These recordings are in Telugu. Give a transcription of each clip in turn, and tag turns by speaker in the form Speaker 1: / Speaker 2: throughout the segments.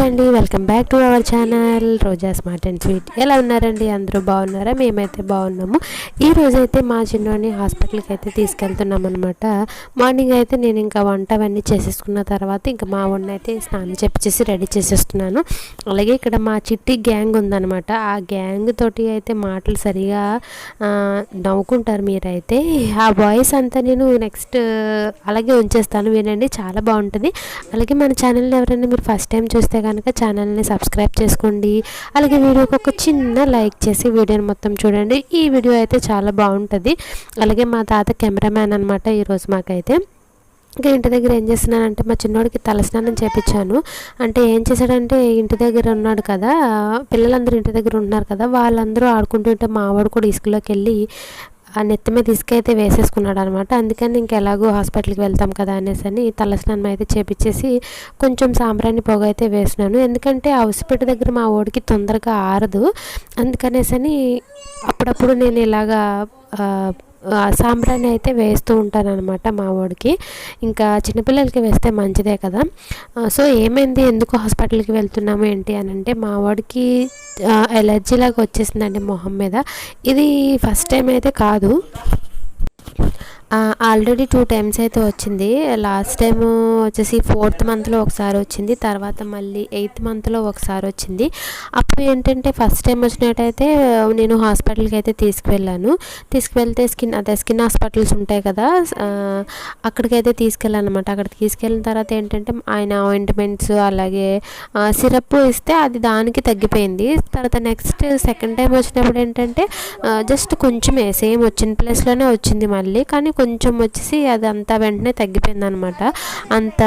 Speaker 1: హలో అండి welcome back to our channel Roja smart and sweet. ఎలా ఉన్నారండి? అందరూ బాగున్నారా? మేమైతే బాగున్నాము. ఈ రోజైతే మా చిన్నోని హాస్పిటల్కి అయితే తీసుకెళ్తున్నాం అనమాట మార్నింగ్ అయితే నేను ఇంకా వంట అవన్నీ చేసేసుకున్న తర్వాత ఇంకా మా వాడిని అయితే స్నానం చెప్పేసి రెడీ చేసేస్తున్నాను. అలాగే ఇక్కడ మా చిట్టి గ్యాంగ్ ఉందన్నమాట. ఆ గ్యాంగ్ తోటి అయితే మాటలు సరిగా నవ్వుకుంటారు మీరైతే. ఆ వాయిస్ అంతా నేను నెక్స్ట్ అలాగే ఉంచేస్తాను వినండి. చాలా బాగుంటుంది. అలాగే మన ఛానల్ని ఎవరైనా మీరు ఫస్ట్ టైం చూస్తే కనుక ఛానల్ని సబ్స్క్రైబ్ చేసుకోండి. అలాగే వీడియోకి ఒక చిన్న లైక్ చేసి వీడియోని మొత్తం చూడండి. ఈ వీడియో అయితే చాలా బాగుంటుంది. అలాగే మా తాత కెమెరామ్యాన్ అనమాట ఈరోజు మాకైతే. ఇంకా ఇంటి దగ్గర ఏం చేస్తున్నానంటే మా చిన్నోడికి తలస్నానం చేపించాను అంటే ఏం చేశాడంటే ఇంటి దగ్గర ఉన్నాడు కదా పిల్లలందరూ ఇంటి దగ్గర ఉంటున్నారు కదా వాళ్ళందరూ ఆడుకుంటుంటే మావాడు కూడా ఇసుకలోకి వెళ్ళి ఆ నెత్తి మీద ఇసుక అయితే వేసేసుకున్నాడు అనమాట అందుకని ఇంకెలాగో హాస్పిటల్కి వెళ్తాం కదా అనేసి అని తలస్నానం అయితే చేపించేసి కొంచెం సాంబ్రాణి పొగ అయితే వేసినాను. ఎందుకంటే ఆ ఉసిపెట్టు దగ్గర మా ఓడికి తొందరగా ఆరదు. అందుకనేసని అప్పుడప్పుడు నేను ఇలాగా సాంబ్రాణి అయితే వేస్తూ ఉంటానన్నమాట మా వాడికి. ఇంకా చిన్నపిల్లలకి వేస్తే మంచిదే కదా. సో ఏమైంది? ఎందుకు హాస్పిటల్కి వెళ్తున్నాము? ఏంటి అని అంటే మా వాడికి ఎలర్జీ లాగా వచ్చేసిందండి మొహం మీద. ఇది ఫస్ట్ టైం అయితే కాదు. ఆల్రెడీ టూ టైమ్స్ అయితే వచ్చింది. లాస్ట్ టైం వచ్చేసి ఫోర్త్ మంత్లో ఒకసారి వచ్చింది. తర్వాత మళ్ళీ ఎయిత్ మంత్లో ఒకసారి వచ్చింది. అప్పుడు ఏంటంటే ఫస్ట్ టైం వచ్చినట్టయితే నేను హాస్పిటల్కి అయితే తీసుకువెళ్ళాను. తీసుకువెళ్తే స్కిన్ అదే స్కిన్ హాస్పిటల్స్ ఉంటాయి కదా అక్కడికైతే తీసుకెళ్ళాను అనమాట అక్కడికి తీసుకెళ్ళిన తర్వాత ఏంటంటే ఆయన ఆయింట్మెంట్స్ అలాగే సిరప్ ఇస్తే అది దానికి తగ్గిపోయింది. తర్వాత నెక్స్ట్ సెకండ్ టైం వచ్చినప్పుడు ఏంటంటే జస్ట్ కొంచెమే సేమ్ వచ్చిన ప్లేస్లోనే వచ్చింది మళ్ళీ. కానీ కొంచెం వచ్చేసి అది అంతా వెంటనే తగ్గిపోయింది అనమాట అంత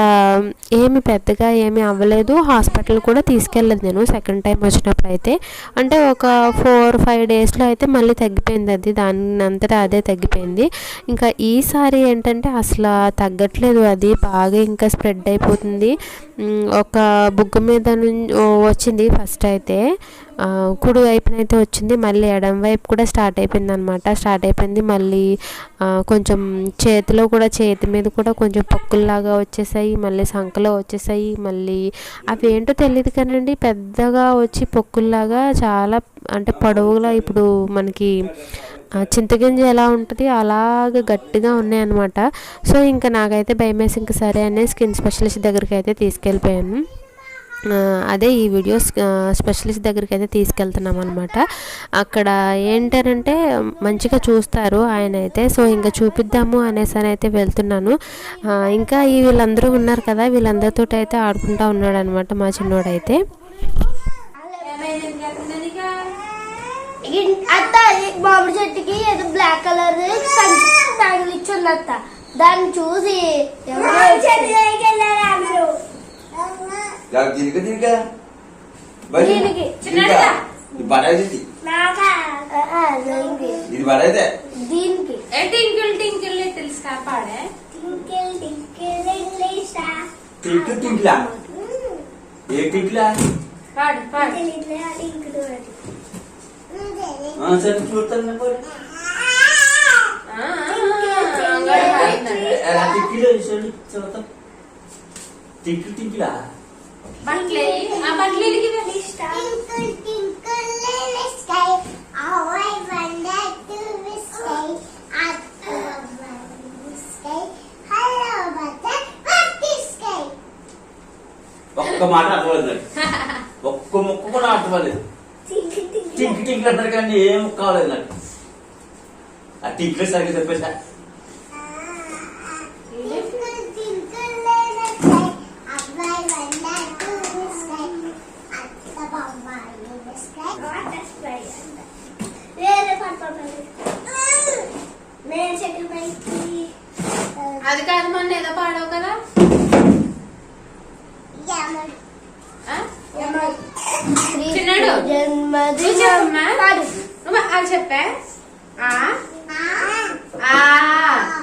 Speaker 1: ఏమి పెద్దగా ఏమీ అవ్వలేదు. హాస్పిటల్ కూడా తీసుకెళ్ళలేదు నేను సెకండ్ టైం వచ్చినప్పుడు అయితే అంటే ఒక ఫోర్ ఫైవ్ డేస్లో అయితే మళ్ళీ తగ్గిపోయింది అది. దాని అంతటా అదే తగ్గిపోయింది. ఇంకా ఈసారి ఏంటంటే అసలు తగ్గట్లేదు అది. బాగా ఇంకా స్ప్రెడ్ అయిపోతుంది. ఒక బుగ్గ మీద వచ్చింది ఫస్ట్ అయితే. కుడి వైపున అయితే వచ్చింది మళ్ళీ ఎడం వైపు కూడా స్టార్ట్ అయిపోయింది అనమాట స్టార్ట్ అయిపోయింది మళ్ళీ కొంచెం చేతిలో కూడా చేతి మీద కూడా కొంచెం పొక్కుల్లాగా వచ్చేసాయి మళ్ళీ సంకలో వచ్చేసాయి మళ్ళీ అవి ఏంటో తెలియదు కానండి పెద్దగా వచ్చి పొక్కుల్లాగా చాలా అంటే పొడవుగా ఇప్పుడు మనకి చింతగింజ ఎలా ఉంటుంది అలాగ గట్టిగా ఉన్నాయన్నమాట. సో ఇంకా నాకైతే భయం వేసి ఇంకా సరే అనే స్కిన్ స్పెషలిస్ట్ దగ్గరికి అయితే తీసుకెళ్ళిపోయాను. అదే ఈ వీడియో స్పెషలిస్ట్ దగ్గరికి అయితే తీసుకెళ్తున్నాం అనమాట అక్కడ ఏంటంటే మంచిగా చూస్తారు ఆయన అయితే సో ఇంకా చూపిద్దాము అనేసి అని అయితే వెళ్తున్నాను. ఇంకా ఈ వీళ్ళందరూ ఉన్నారు కదా వీళ్ళందరితో అయితే ఆడుకుంటా ఉన్నాడు అనమాట మా చిన్నోడైతే.
Speaker 2: అత్త మామిడి చెట్టుకి ఏదో బ్లాక్ కలర్ తగిలిచ్చుంది అత్త దాన్ని చూసి ఎవరో వచ్చారు.
Speaker 3: Ya, దీనికి దీనికా బయట
Speaker 2: దీనికి.
Speaker 3: దీనికా? ఇది పడేది ఇది.
Speaker 2: ఆ, ఆ, దీనికి.
Speaker 3: ఇది పడేదే
Speaker 2: దీనికి
Speaker 4: ఏ టింకిల్ టింకిల్ తెలుసా పాడే
Speaker 3: టింకు టింకులా ఏ టింకులా
Speaker 4: పాడు పాడు
Speaker 3: ఆ, సరే చూస్తాను నేను పోయి.
Speaker 4: ఆ, అంగడి పోయిందంట.
Speaker 3: ఎలా టింకులు చూడు చూద్దాం టింకు టింకులా
Speaker 4: బట్టలు వేయి. ఆ బట్టలు ఇలిగి వెళ్ళి.
Speaker 3: ఒక్క మాట అర్థమలేదు నాకు. ఒక్క ముక్క కూడా అర్థమలేదు టింక్ టింక్ అంటారు కానీ ఏం ముక్క కావలేదు నాకు ఆ టింకులు సరిగ్గా చెప్పేసా
Speaker 4: అది కాదు మొన్న ఏదో పాడావు కదా? చిన్నాడు. చెప్పమ్మా. నువ్వు అది చెప్పా. ఆ? ఆ. చెప్పు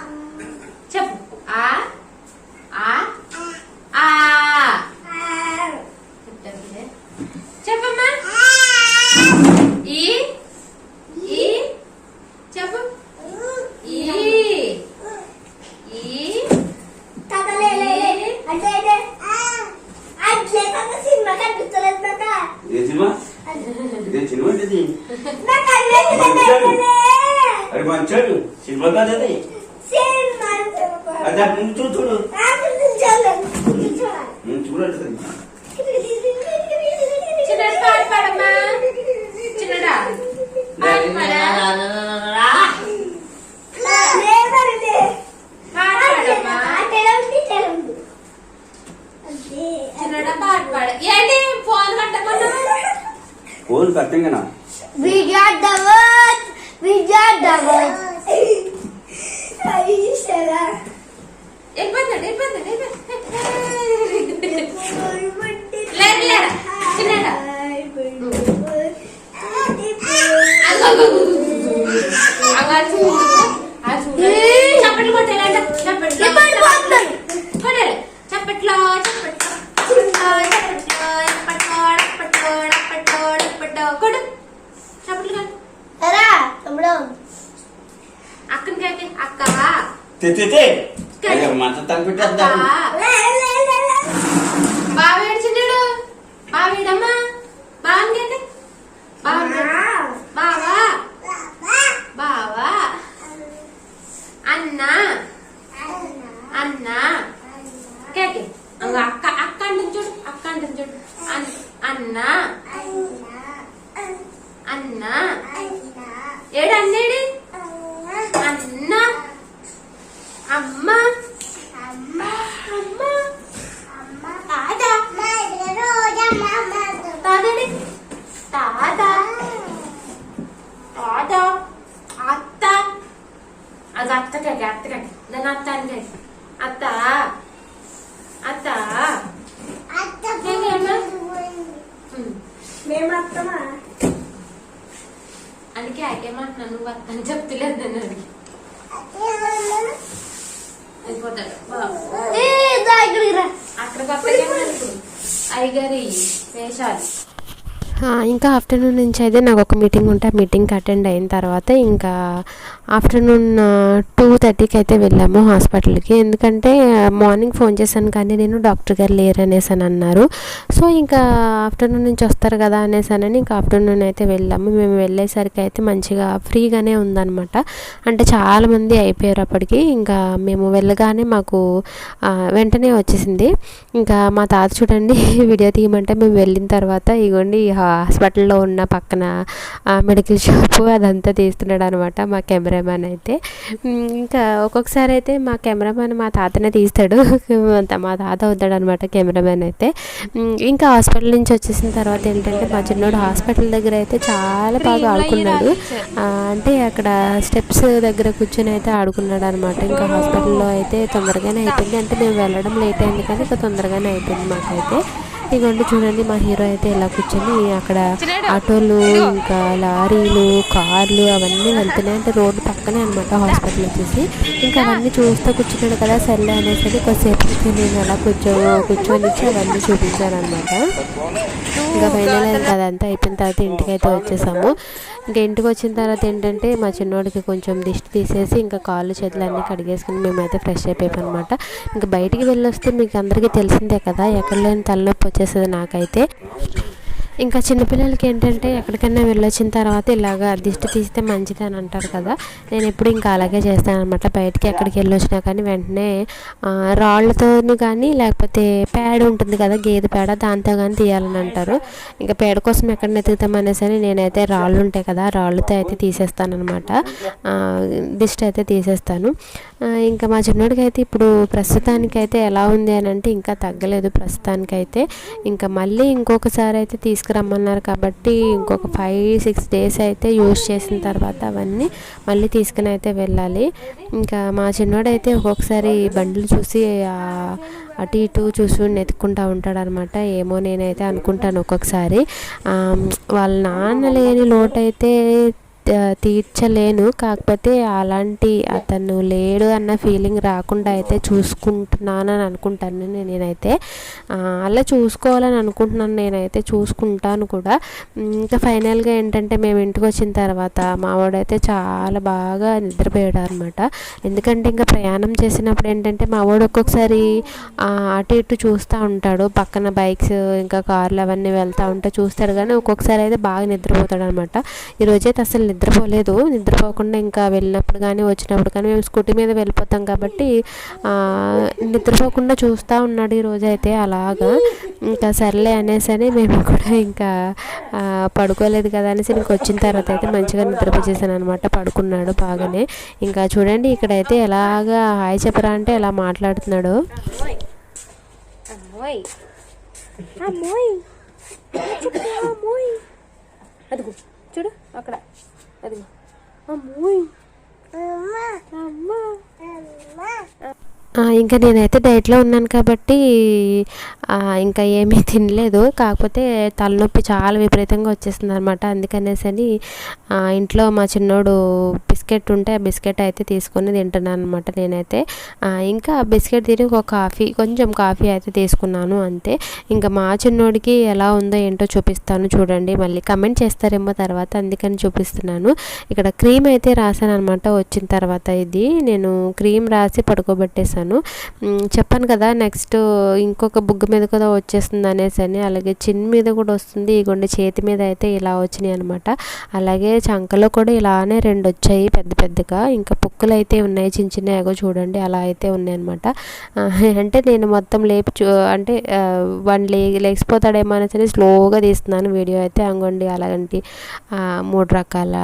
Speaker 4: Titik. Kayak
Speaker 2: mantetan pidat dan అయిపోతాడు
Speaker 4: అక్కడికి వస్తాయి అయ్యగారి వేషాలు.
Speaker 1: ఇంకా ఆఫ్టర్నూన్ నుంచి అయితే నాకు ఒక మీటింగ్ ఉంటే ఆ మీటింగ్కి అటెండ్ అయిన తర్వాత ఇంకా ఆఫ్టర్నూన్ టూ థర్టీకి అయితే వెళ్ళాము హాస్పిటల్కి. ఎందుకంటే మార్నింగ్ ఫోన్ చేశాను కానీ నేను డాక్టర్ గారు లేరు అనేసి అని అన్నారు. సో ఇంకా ఆఫ్టర్నూన్ నుంచి వస్తారు కదా అనేసి అని ఇంకా ఆఫ్టర్నూన్ అయితే వెళ్ళాము. మేము వెళ్ళేసరికి అయితే మంచిగా ఫ్రీగానే ఉందన్నమాట. అంటే చాలామంది అయిపోయారు అప్పటికి. ఇంకా మేము వెళ్ళగానే మాకు వెంటనే వచ్చేసింది. ఇంకా మా తాత చూడండి వీడియో తీయమంటే మేము వెళ్ళిన తర్వాత ఇగోండి ఈ హాస్పిటల్లో ఉన్న పక్కన మెడికల్ షాపు అదంతా తీస్తున్నాడు అనమాట మా కెమెరామ్యాన్ అయితే. ఇంకా ఒక్కొక్కసారి అయితే మా కెమెరామ్యాన్ మా తాతనే తీస్తాడు. అంత మా తాత అవుతాడు అనమాట కెమెరామ్యాన్ అయితే. ఇంకా హాస్పిటల్ నుంచి వచ్చేసిన తర్వాత ఏంటంటే మా చిన్నోడు హాస్పిటల్ దగ్గర అయితే చాలా బాగా ఆడుకున్నాడు. అంటే అక్కడ స్టెప్స్ దగ్గర కూర్చొని అయితే ఆడుకున్నాడు అనమాట ఇంకా హాస్పిటల్లో అయితే తొందరగానే అయిపోయింది. అంటే మేము వెళ్ళడం లేట్ అయింది కానీ ఇంకా తొందరగానే అయిపోయింది మాకైతే. ఇదిగోండి చూడండి మా హీరో అయితే ఇలా కూర్చొని అక్కడ ఆటోలు ఇంకా లారీలు కార్లు అవన్నీ వెళ్తున్నాయి. అంటే రోడ్డు పక్కనే అనమాట హాస్పిటల్ వచ్చేసి. ఇంకా అవన్నీ చూస్తూ కూర్చున్నాడు కదా సర్లే అనేసి కొద్దిసేపు నేను అలా కూర్చో కూర్చొని ఇచ్చి అవన్నీ చూపించాను అనమాట ఇంకా ఫైనల్ ఇంకా అదంతా అయిపోయిన తర్వాత ఇంటికి అయితే వచ్చేసాము. ఇంకా ఇంటికి వచ్చిన తర్వాత ఏంటంటే మా చిన్నోడికి కొంచెం దిష్టి తీసేసి ఇంకా కాళ్ళు చేతులు అన్నీ కడిగేసుకుని మేమైతే ఫ్రెష్ అయిపోయాం అనమాట ఇంకా బయటికి వెళ్ళొస్తే మీకు అందరికీ తెలిసిందే కదా ఎక్కడ లేని తలనొప్పి వచ్చేస్తుంది నాకైతే. ఇంకా చిన్నపిల్లలకి ఏంటంటే ఎక్కడికైనా వెళ్ళొచ్చిన తర్వాత ఇలాగా దిష్టి తీస్తే మంచిది అని అంటారు కదా. నేను ఎప్పుడు ఇంకా అలాగే చేస్తాను అనమాట బయటికి ఎక్కడికి వెళ్ళొచ్చినా కానీ వెంటనే రాళ్ళతో రాళ్ళతోని కానీ లేకపోతే పేడ ఉంటుంది కదా గేదె పేడ దాంతో కానీ తీయాలని అంటారు. ఇంకా పేడ కోసం ఎక్కడ వెతుకుతామనే సరే నేనైతే రాళ్ళు ఉంటాయి కదా రాళ్ళతో అయితే తీసేస్తాను అనమాట దిష్టి అయితే తీసేస్తాను. ఇంకా మా చిన్నోడికి అయితే ఇప్పుడు ప్రస్తుతానికైతే ఎలా ఉంది అని అంటే ఇంకా తగ్గలేదు ప్రస్తుతానికైతే. ఇంకా మళ్ళీ ఇంకొకసారి అయితే తీసుకురమ్మన్నారు కాబట్టి ఇంకొక ఫైవ్ సిక్స్ డేస్ అయితే యూజ్ చేసిన తర్వాత అవన్నీ మళ్ళీ తీసుకుని అయితే వెళ్ళాలి. ఇంకా మా చిన్నోడైతే ఒక్కొక్కసారి బండ్లు చూసి అటు ఇటు చూసి ఎత్తుకుంటా ఉంటాడు అనమాట ఏమో నేనైతే అనుకుంటాను ఒక్కొక్కసారి. వాళ్ళ నాన్న లేని లోటైతే తీర్చలేను. కాకపోతే అలాంటి అతను లేడు అన్న ఫీలింగ్ రాకుండా అయితే చూసుకుంటున్నాను అని అనుకుంటాను నేనైతే. అలా చూసుకోవాలని అనుకుంటున్నాను నేనైతే చూసుకుంటాను కూడా. ఇంకా ఫైనల్గా ఏంటంటే మేము ఇంటికి వచ్చిన తర్వాత మావాడైతే చాలా బాగా నిద్రపోయాడు అనమాట ఎందుకంటే ఇంకా ప్రయాణం చేసినప్పుడు ఏంటంటే మా వాడు ఒక్కొక్కసారి అటు ఇటు చూస్తూ ఉంటాడు. పక్కన బైక్స్ ఇంకా కార్లు అవన్నీ వెళ్తూ ఉంటే చూస్తాడు. కానీ ఒక్కొక్కసారి అయితే బాగా నిద్రపోతాడు అనమాట ఈరోజైతే అసలు నిద్రపోలేదు. నిద్రపోకుండా ఇంకా వెళ్ళినప్పుడు కానీ వచ్చినప్పుడు కానీ మేము స్కూటీ మీద వెళ్ళిపోతాం కాబట్టి నిద్రపోకుండా చూస్తూ ఉన్నాడు ఈరోజు అయితే అలాగా. ఇంకా సర్లే అనేసి అని మేము కూడా ఇంకా పడుకోలేదు కదా అనేసి ఇంక వచ్చిన తర్వాత అయితే మంచిగా నిద్రపోచేసాను అనమాట పడుకున్నాడు బాగానే. ఇంకా చూడండి ఇక్కడైతే ఎలాగా హాయ్ చెప్పరా అంటే ఎలా మాట్లాడుతున్నాడు.
Speaker 4: చూడు అక్కడ. Cadê? Mamãe. Mamãe.
Speaker 1: Mamãe. Mamãe. ఇంకా నేనైతే డైట్లో ఉన్నాను కాబట్టి ఇంకా ఏమీ తినలేదు. కాకపోతే తలనొప్పి చాలా విపరీతంగా వచ్చేస్తుంది అనమాట అందుకనేసి అని ఇంట్లో మా చిన్నోడు బిస్కెట్ ఉంటే ఆ బిస్కెట్ అయితే తీసుకొని తింటున్నాను అనమాట నేనైతే. ఇంకా ఆ బిస్కెట్ తిని ఒక కాఫీ కొంచెం కాఫీ అయితే తీసుకున్నాను అంతే. ఇంకా మా చిన్నోడికి ఎలా ఉందో ఏంటో చూపిస్తాను చూడండి. మళ్ళీ కమెంట్ చేస్తారేమో తర్వాత అందుకని చూపిస్తున్నాను. ఇక్కడ క్రీమ్ అయితే రాశాను అనమాట వచ్చిన తర్వాత ఇది. నేను క్రీమ్ రాసి పడుకోబెట్టేసాను చేశాను. చెప్పాను కదా నెక్స్ట్ ఇంకొక బుగ్గ మీద కూడా వచ్చేస్తుంది అనేసి అని. అలాగే చిన్ మీద కూడా వస్తుంది ఇగోండి చేతి మీద అయితే ఇలా వచ్చినాయి అనమాట అలాగే చంకలో కూడా ఇలానే రెండు వచ్చాయి పెద్ద పెద్దగా. ఇంకా పుక్కులు అయితే ఉన్నాయి చిన్న చిన్న ఎగో చూడండి అలా అయితే ఉన్నాయి అనమాట అంటే నేను మొత్తం లేపి చూ అంటే వన్ లే లేచిపోతాడేమో అనేసి స్లోగా తీస్తున్నాను వీడియో అయితే. అంగండి అలాంటి మూడు రకాల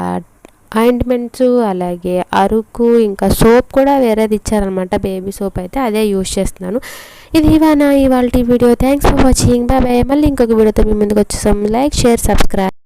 Speaker 1: ఆయింట్మెంట్స్ అలాగే అరుకు ఇంకా సోప్ కూడా వేరేది ఇచ్చారనమాట బేబీ సోప్ అయితే అదే యూజ్ చేస్తున్నాను. ఇది ఇవానా ఇవాళ video. Thanks for watching bye bye మళ్ళీ ఇంకొక వీడియోతో మీ ముందుకు వచ్చేసాం. Like share subscribe